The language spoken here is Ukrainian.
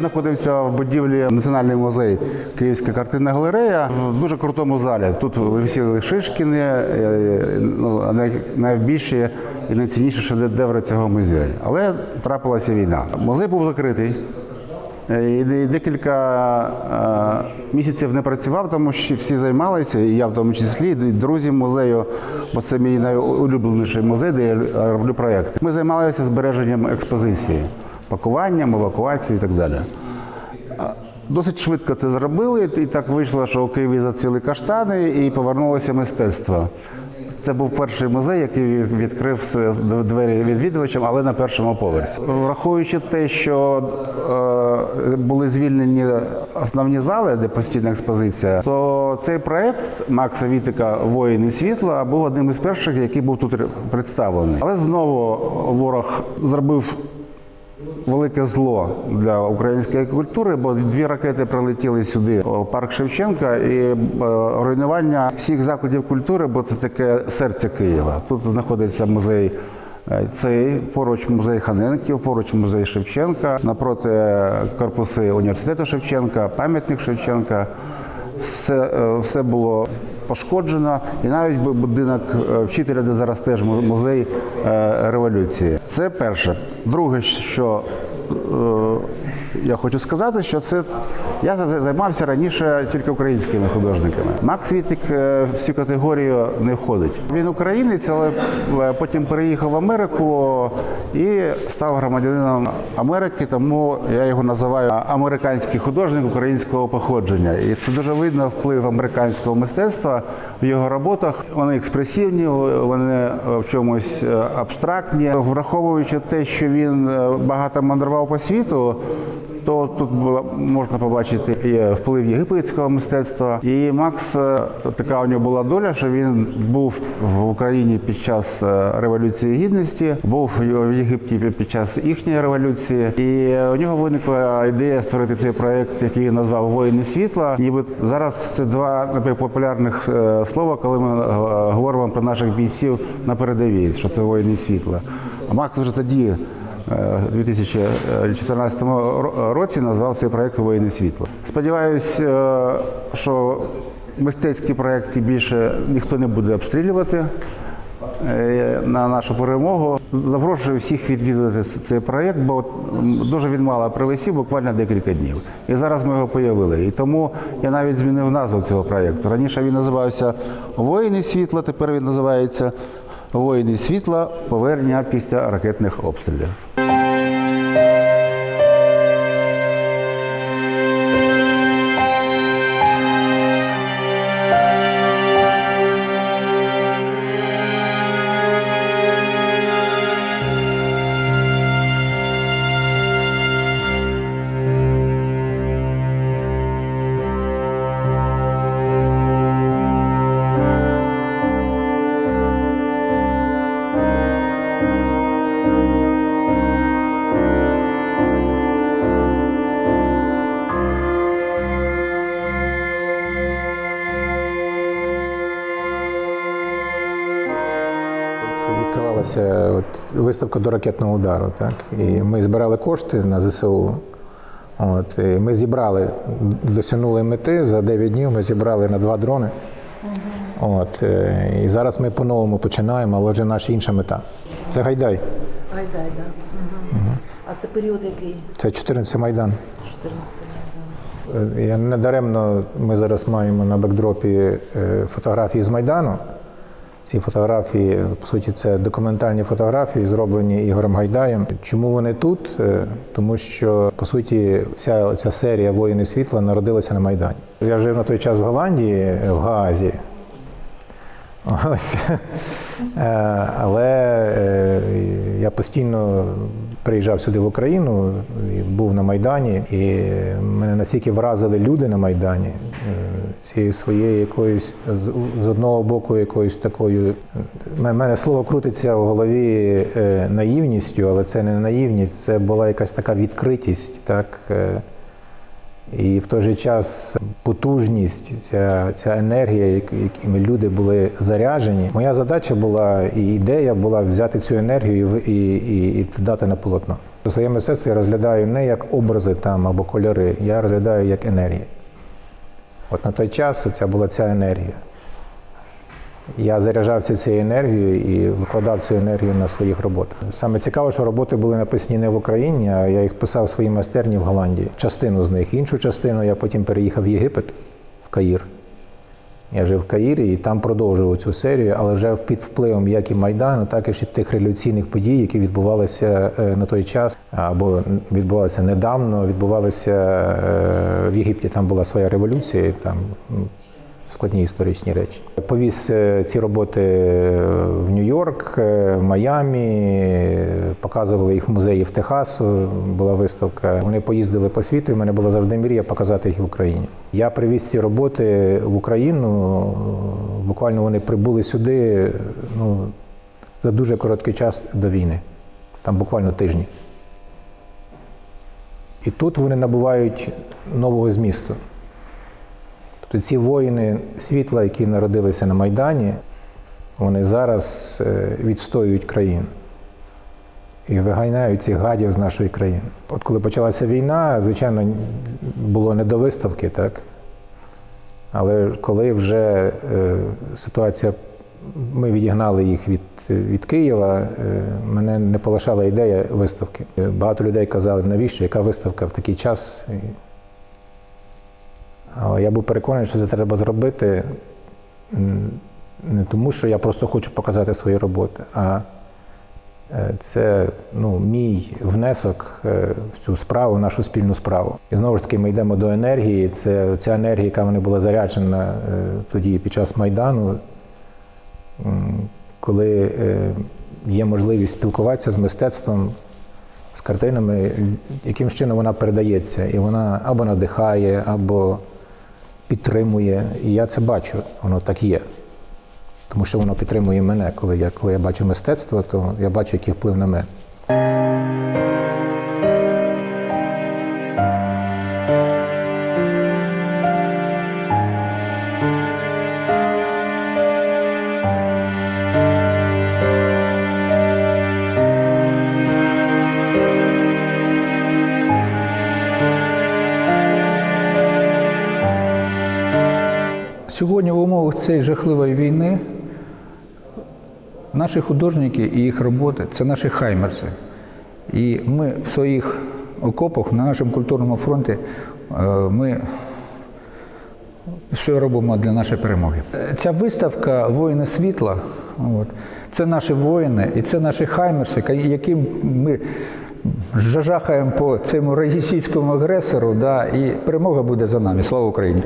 знаходимося в будівлі Національний музей Київська картинна галерея в дуже крутому залі. Тут висіли Шишкіни, е, ну, най- найбільші і найцінніші шедеври цього музею. Але трапилася війна. Музей був закритий. Е, І декілька е, місяців не працював, тому що всі займалися, і я в тому числі, і друзі музею, бо це мій найулюбленіший музей, де я роблю проєкти. Ми займалися збереженням експозиції, пакуванням, евакуацією і так далі. Досить швидко це зробили, і так вийшло, що у Києві зацвіли каштани і повернулося мистецтво. Це був перший музей, який відкрив двері відвідувачам, але на першому поверсі. Враховуючи те, що е, були звільнені основні зали, де постійна експозиція, то цей проект Макса Вітика Воїни світла був одним із перших, який був тут представлений. Але знову ворог зробив велике зло для української культури, бо дві ракети прилетіли сюди, у парк Шевченка, і е, руйнування всіх закладів культури, бо це таке серце Києва. Тут знаходиться музей. е, Цей поруч музей Ханенків, поруч музей Шевченка, напроти корпуси університету Шевченка, пам'ятник Шевченка. Все, е, все було пошкоджено, і навіть будинок е, вчителя, де зараз теж музей е, революції. Це перше. Друге, що я хочу сказати, що це я за- займався раніше тільки українськими художниками. Макс Вітик е, в цю категорію не входить. Він українець, але е, потім переїхав в Америку і став громадянином Америки, тому я його називаю американський художник українського походження. І це дуже видно вплив американського мистецтва в його роботах. Вони експресивні, вони в чомусь е, абстрактні. Враховуючи те, що він е, багато мандрував по світу, то тут було, можна побачити і вплив єгипетського мистецтва. І Макс е, така у нього була доля, що він був в Україні під час е, революції гідності, був в Єгипті під час їхньої революції. І у нього виникла ідея створити цей проект, який назвав Воїни світла. Ніби зараз це два найпопулярних е, слова, коли ми говоримо про наших бійців на передовій, що це воїни світла. А Макс вже тоді. Е, У 2014 році назвав цей проект Воїни світла. Сподіваюсь, е, що мистецькі проекти більше ніхто не буде обстрілювати е, на нашу перемогу. Запрошую всіх відвідати цей проєкт, бо дуже він мало провисів, буквально декілька днів. І зараз ми його появили. І тому я навіть змінив назву цього проєкту. Раніше він називався Воїни світла, тепер він називається Воїни світла повернення після ракетних обстрілів. Відкривалася от, виставка до ракетного удару. Так? І ми збирали кошти на ЗСУ. От, і ми зібрали, досягнули мети. За 9 днів ми зібрали на два дрони. От, е, і зараз ми по-новому починаємо, але вже наша інша мета. Це Гайдай, Гайдай, да. Угу. А це період який? це 14 Майдан. 14 Е, Я не даремно ми зараз маємо на бекдропі е, фотографії з Майдану. Ці фотографії, по суті, це документальні фотографії, зроблені Ігорем Гайдаєм. Чому вони тут? Е, Тому що, по суті, вся ця серія Воїни світла народилася на Майдані. Я жив на той час в Голландії, в Гаазі. Ось. Е, Але е, я постійно приїжджав сюди в Україну, був на Майдані, і мене настільки вразили люди на Майдані цією своєю якоюсь з- з одного боку, якоюсь такою. Мене слово крутиться в голові е, наївністю, але це не наївність, це була якась така відкритість, так. е, і в той же час потужність, ця, ця енергія, якими люди були заряджені. Моя задача була і ідея була взяти цю енергію і, і, і, дати на полотно. Своє мистецтво я розглядаю не як образи там або кольори, я розглядаю як енергію. От на той час це була ця енергія. Я заряджався цією енергією і викладав цю енергію на своїх роботах. Саме цікаво, що роботи були написані не в Україні, а я їх писав в своїй майстерні в Голландії. Частину з них, іншу частину я потім переїхав в Єгипет, в Каїр. Я жив в Каїрі і там продовжував цю серію, але вже під впливом як і Майдану, так і тих революційних подій, які відбувалися е, на той час, або відбувалися недавно, відбувалися е, в Єгипті. Там була своя революція, там складні історичні речі. Повіз е, ці роботи Нью-Йорк, е, Майамі, показували їх в музеї в Техасу. Була виставка. Вони поїздили по світу. і в мене була завжди мрія показати їх в Україні. Я привіз ці роботи в Україну. Буквально вони прибули сюди ну, за дуже короткий час до війни, там буквально тижні. І тут вони набувають нового змісту. Тобто ці воїни світла, які народилися на Майдані, вони зараз е, відстоюють країну і виганяють цих гадів з нашої країни. От коли почалася війна, звичайно, було не до виставки, так? Але коли вже е, ситуація, ми відігнали їх від, від Києва, е, мене не полишала ідея виставки. Багато людей казали, навіщо, яка виставка в такий час. Але я був переконаний, що це треба зробити не тому, що я просто хочу показати свої роботи, а е, це ну, мій внесок е, в цю справу, в нашу спільну справу. І знову ж таки, ми йдемо до енергії. Це ця енергія, яка вона була заряджена е, тоді під час Майдану, коли є можливість спілкуватися з мистецтвом, з картинами, яким чином вона передається, і вона або надихає, або підтримує. І я це бачу, воно так є. Тому що воно підтримує мене. Коли я, коли я бачу мистецтво, то я бачу, який вплив на мене. Сьогодні в умовах цієї жахливої війни наші художники і їх роботи це наші хаймерси. І ми в своїх окопах на нашому культурному фронті е, ми все робимо для нашої перемоги. Ця виставка Воїни світла от, це наші воїни і це наші хаймерси, яким ми жахаємо по цьому російському агресору, да, і перемога буде за нами. Слава Україні!